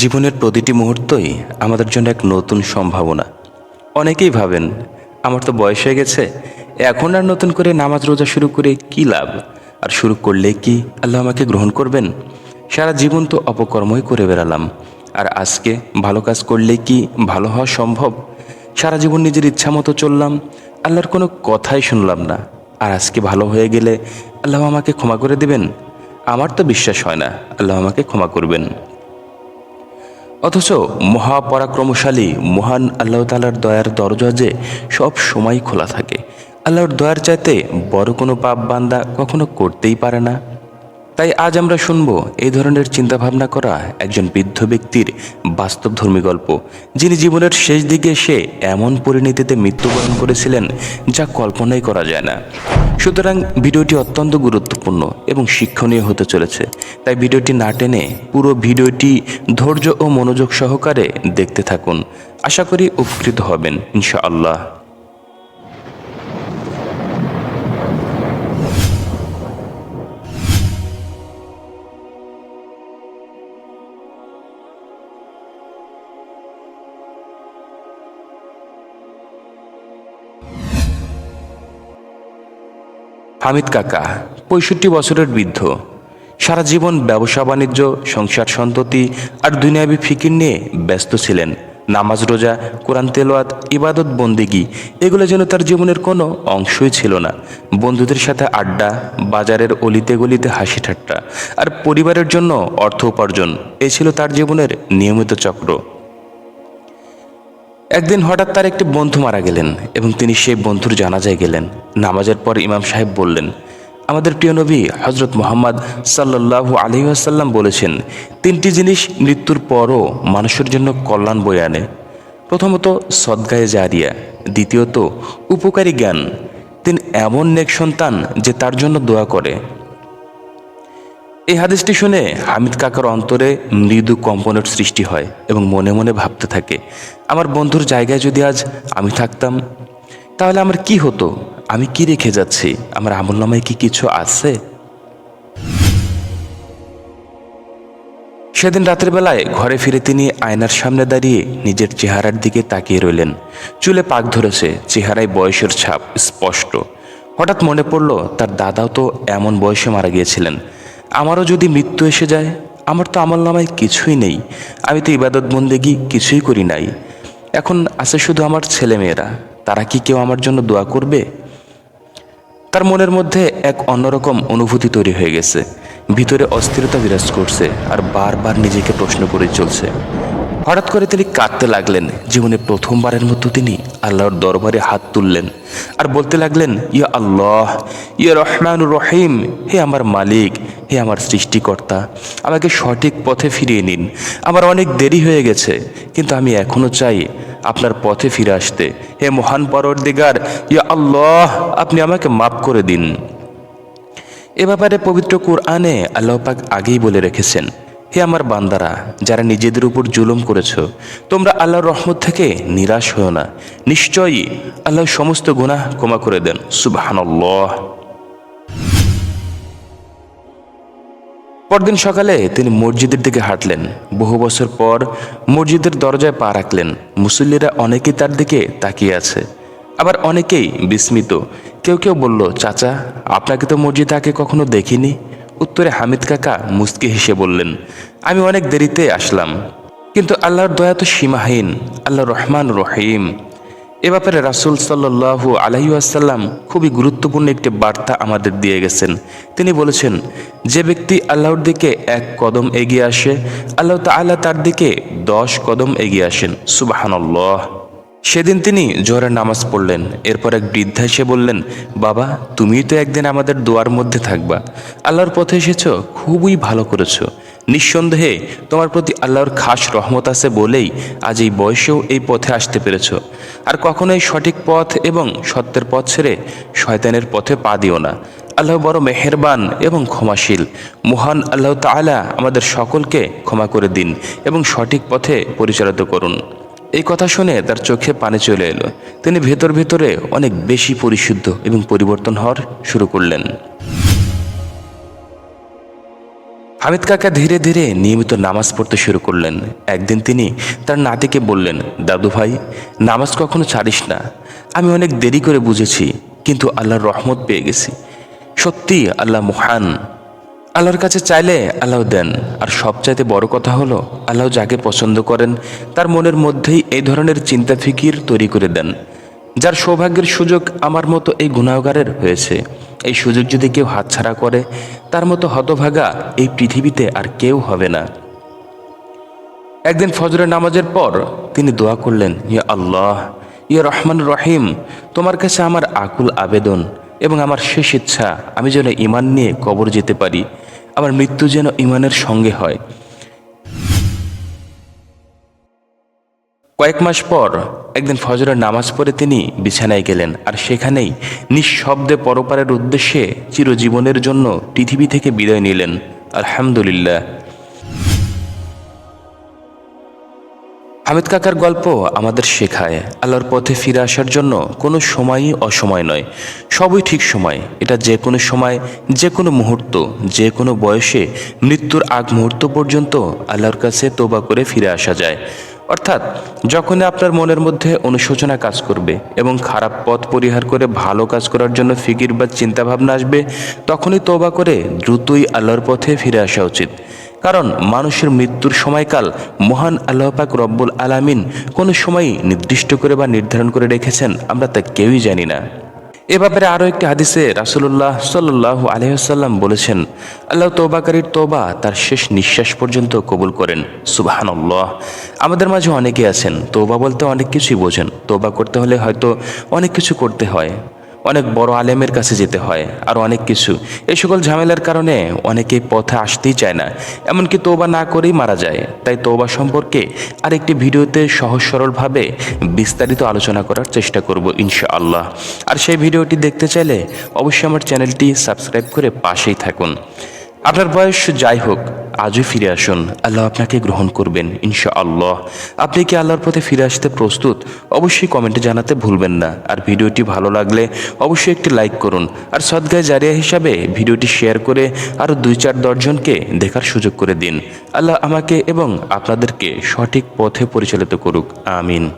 জীবনের প্রতিটি মুহূর্তই আমাদের জন্য এক নতুন সম্ভাবনা। অনেকেই ভাবেন, আমার তো বয়স হয়ে গেছে, এখন আর নতুন করে নামাজ রোজা শুরু করে কি লাভ? আর শুরু করলে কি আল্লাহ আমাকে গ্রহণ করবেন? সারা জীবন তো অপকর্মই করে বেড়ালাম। আর আজকে ভালো কাজ করলে কি ভালো হওয়া সম্ভব? সারা জীবন নিজের ইচ্ছা মতো চললাম, আল্লাহর কোনো কথাই শুনলাম না। আর আজকে ভালো হয়ে গেলে আল্লাহ আমাকে ক্ষমা করে দেবেন? আমার তো বিশ্বাস হয় না, আল্লাহ আমাকে ক্ষমা করবেন। অথচ মহাপরাক্রমশালী মহান আল্লাহ তালার দয়ার দরজা যে সব সময় খোলা থাকে। আল্লাহর দয়ার চাইতে বড় কোনো পাপ বান্দা কখনো করতেই পারে না। তাই আজ আমরা শুনব এই ধরনের চিন্তাভাবনা করা একজন বৃদ্ধ ব্যক্তির বাস্তবধর্মী গল্প, যিনি জীবনের শেষ দিকে এসে এমন পরিণতিতে মৃত্যুবরণ করেছিলেন যা কল্পনাই করা যায় না। সুতরাং ভিডিওটি অত্যন্ত গুরুত্বপূর্ণ এবং শিক্ষণীয় হতে চলেছে, তাই ভিডিওটি না টেনে পুরো ভিডিওটি ধৈর্য ও মনোযোগ সহকারে দেখতে থাকুন। আশা করি উপকৃত হবেন, ইনশাআল্লাহ। হামিদ কাকা, পঁয়ষট্টি বছরের বৃদ্ধ। সারা জীবন ব্যবসা, বাণিজ্য, সংসার সন্ততি আর দুনিয়াবি ফিকির নিয়ে ব্যস্ত ছিলেন। নামাজ রোজা, কোরআন তেলোয়াত ইবাদত, বন্দিগি, এগুলো যেন তার জীবনের কোনো অংশই ছিল না। বন্ধুদের সাথে আড্ডা, বাজারের অলিতে গলিতে হাসি ঠাট্টা, আর পরিবারের জন্য অর্থ উপার্জন, এ ছিল তার জীবনের নিয়মিত চক্র। একদিন হঠাৎ তার একটি বন্ধু মারা গেলেন এবং তিনি সেই বন্ধুর জানাজায় গেলেন। নামাজের পর ইমাম সাহেব বললেন, আমাদের প্রিয় নবী হজরত মোহাম্মদ সাল্লাল্লাহু আলহি আসাল্লাম বলেছেন, তিনটি জিনিস মৃত্যুর পরও মানুষের জন্য কল্যাণ বয়ে আনে। প্রথমত, সদ্গায়ে জারিয়া। দ্বিতীয়ত, উপকারী জ্ঞান। তিনি এমন নেক সন্তান যে তার জন্য দোয়া করে। এই হাদিসটি শুনে হামিদ কাকার অন্তরে মৃদু কম্পনের সৃষ্টি হয় এবং মনে মনে ভাবতে থাকে, আমার বন্ধুর জায়গায় যদি আজ আমি থাকতাম, তাহলে আমার কি হতো? আমি কি রেখে যাচ্ছি? আমার আমল নামায় কি কিছু আছে? সেদিন রাতের বেলায় ঘরে ফিরে তিনি আয়নার সামনে দাঁড়িয়ে নিজের চেহারার দিকে তাকিয়ে রইলেন। চুলে পাক ধরেছে, চেহারায় বয়সের ছাপ স্পষ্ট। হঠাৎ মনে পড়ল, তার দাদাও তো এমন বয়সে মারা গিয়েছিলেন। আমারও যদি মৃত্যু এসে যায়, আমার তো আমল নামায় কিছুই নেই। আমি তো ইবাদত বন্দেগি কিছুই করি নাই। এখন আছে শুধু আমার ছেলেমেয়েরা। তারা কি কেউ আমার জন্য দোয়া করবে? তার মনের মধ্যে এক অন্যরকম অনুভূতি তৈরি হয়ে গেছে। ভিতরে অস্থিরতা বিরাজ করছে আর বারবার নিজেকে প্রশ্ন করে চলছে। হঠাৎ করে তিনি কাঁদতে লাগলেন। জীবনে প্রথমবারের মতো তিনি আল্লাহর দরবারে হাত তুললেন আর বলতে লাগলেন, ইয়া আল্লাহ, ইয়া রহমানুর রহিম, হে আমার মালিক, হে আমার সৃষ্টিকর্তা, আমাকে সঠিক পথে ফিরিয়ে নিন। আমার অনেক দেরি হয়ে গেছে, কিন্তু আমি এখনও চাই আপনার পথে ফিরে আসতে। হে মহান পররদিগার ইয়া আল্লাহ, আপনি আমাকে মাফ করে দিন। এ ব্যাপারে পবিত্র কোরআনে আল্লাহ পাক আগেই বলে রেখেছেন হে আমার বান্দারা, যারা নিজেদের উপর জুলুম করেছ, তোমরা আল্লাহর রহমত থেকে নিরাশ হও না। নিশ্চয়ই আল্লাহ সমস্ত গুনাহ ক্ষমা করে দেন। সুবহানাল্লাহ। পরদিন সকালে তিনি মসজিদের দিকে হাঁটলেন। বহু বছর পর মসজিদের দরজায় পা রাখলেন। মুসল্লিরা অনেকেই তার দিকে তাকিয়ে আছে। আবার অনেকেই বিস্মিত। কেউ কেউ বলল, চাচা, আপনাকে তো মসজিদে আগে কখনো দেখিনি? উত্তরে হামিদ কাকা মুস্কি হেসে বললেন, আমি অনেক দেরিতে আসলাম, কিন্তু আল্লাহর দয়া তো সীমাহীন আল্লাহ রহমান রহিম। এ ব্যাপারে রাসুল সাল্লাহু আলহিউসাল্লাম খুবই গুরুত্বপূর্ণ একটি বার্তা আমাদের দিয়ে গেছেন। তিনি বলেছেন, যে ব্যক্তি আল্লাহর দিকে এক কদম এগিয়ে আসে, আল্লাহ তাল্লাহ তার দিকে দশ কদম এগিয়ে আসেন। সুবাহানল্লাহ। সেদিন তিনি জোহরের নামাজ পড়লেন। এরপর এক বৃদ্ধা এসে বললেন, বাবা, তুমিই তো একদিন আমাদের দোয়ার মধ্যে থাকবা। আল্লাহর পথে এসেছ, খুবই ভালো করেছ। নিঃসন্দেহে তোমার প্রতি আল্লাহর খাস রহমত আছে বলেই আজ এই বয়সেও এই পথে আসতে পেরেছ। আর কখনোই সঠিক পথ এবং সত্যের পথ ছেড়ে শয়তানের পথে পা দিও না। আল্লাহ বড় মেহেরবান এবং ক্ষমাশীল। মহান আল্লাহ তাআলা আমাদের সকলকে ক্ষমা করে দিন এবং সঠিক পথে পরিচালিত করুন। এই কথা শুনে তার চোখে পানি চলে এলো। তিনি ভেতর ভেতরে অনেক বেশি পরিশুদ্ধ এবং পরিবর্তন হওয়ার শুরু করলেন। হামিদ কাকা ধীরে ধীরে নিয়মিত নামাজ পড়তে শুরু করলেন। একদিন তিনি তার নাতিকে বললেন, দাদু ভাই, নামাজ কখনো ছাড়িস না। আমি অনেক দেরি করে বুঝেছি, কিন্তু আল্লাহর রহমত পেয়ে গেছি। সত্যি আল্লাহ মহান। আল্লাহর কাছে চাইলে আল্লাহ দেন। আর সবচাইতে বড় কথা হলো, আল্লাহ যাকে পছন্দ করেন, তার মনের মধ্যেই এই ধরনের চিন্তা ফিকির তৈরি করে দেন। যার সৌভাগ্যের সুযোগ আমার মতো এই গুণাগারের হয়েছে। এই সুযোগ যদি কেউ হাতছাড়া করে, তার মতো হতভাগা এই পৃথিবীতে আর কেউ হবে না। একদিন ফজরের নামাজের পর তিনি দোয়া করলেন ইয়া আল্লাহ ইয়া রহমান রহিম, তোমার কাছে আমার আকুল আবেদন এবং আমার শেষ ইচ্ছা, আমি যেন ইমান নিয়ে কবর যেতে পারি। আমার মৃত্যু যেন ইমানের সঙ্গে হয়। কয়েক মাস পর একদিন ফজরের নামাজ পড়ে তিনি বিছানায় গেলেন আর সেখানেই নিঃশব্দে পরপারের উদ্দেশ্যে চিরজীবনের জন্য পৃথিবী থেকে বিদায় নিলেন। আলহামদুলিল্লাহ। হামিদ কাকার গল্প আমাদের শেখায়, আল্লাহর পথে ফিরে আসার জন্য কোনো সময়ই অসময় নয়। সবই ঠিক সময়। এটা যে কোনো সময়, যে কোনো মুহূর্ত, যে কোনো বয়সে মৃত্যুর আগ মুহূর্ত পর্যন্ত আল্লাহর কাছে তোবা করে ফিরে আসা যায়। অর্থাৎ, যখনই আপনার মনের মধ্যে অনুশোচনা কাজ করবে এবং খারাপ পথ পরিহার করে ভালো কাজ করার জন্য ফিকির বা চিন্তাভাবনা আসবে, তখনই তোবা করে দ্রুতই আল্লাহর পথে ফিরে আসা উচিত। কারণ মানুষের মৃত্যুর সময়কাল মহান আল্লাহ পাক রব্বুল আলামিন কোনো সময়ই নির্দিষ্ট করে বা নির্ধারণ করে রেখেছেন আমরা তা কেউই জানি না। এ ব্যাপারে আরও একটি হাদিসে রাসুল্লাহ সাল্লাহ আলহাম বলেছেন, আল্লাহ তোবাকারীর তোবা তার শেষ নিঃশ্বাস পর্যন্ত কবুল করেন। সুবাহানল্লাহ। আমাদের মাঝে অনেকে আছেন তোবা বলতে অনেক কিছুই বোঝেন। তোবা করতে হলে হয়তো অনেক কিছু করতে হয়। অনেক বড় আলেমের কাছে যেতে হয় আর অনেক কিছু। এই সকল ঝামেলার কারণে অনেকে পথে আসতেই চায় না। এমনকি তোবা না করেই মারা যায়। তাই তোবা সম্পর্কে আরেকটি ভিডিওতে সহজ সরলভাবে বিস্তারিত আলোচনা করার চেষ্টা করব ইনশাআল্লাহ। আর সেই ভিডিওটি দেখতে চাইলে অবশ্যই আমার চ্যানেলটি সাবস্ক্রাইব করে পাশেই থাকুন। আপনার বয়স যাই হোক আজও ফিরে আসুন। আল্লাহ আপনাকে গ্রহণ করবেন ইনশা আল্লাহ আপনি কি আল্লাহর পথে ফিরে আসতে প্রস্তুত? অবশ্যই কমেন্টে জানাতে ভুলবেন না। আর ভিডিওটি ভালো লাগলে অবশ্যই একটি লাইক করুন। আর সদ্গায় জারিয়া হিসাবে ভিডিওটি শেয়ার করে আরও দুই চার দশজনকে দেখার সুযোগ করে দিন। আল্লাহ আমাকে এবং আপনাদেরকে সঠিক পথে পরিচালিত করুক। আমিন।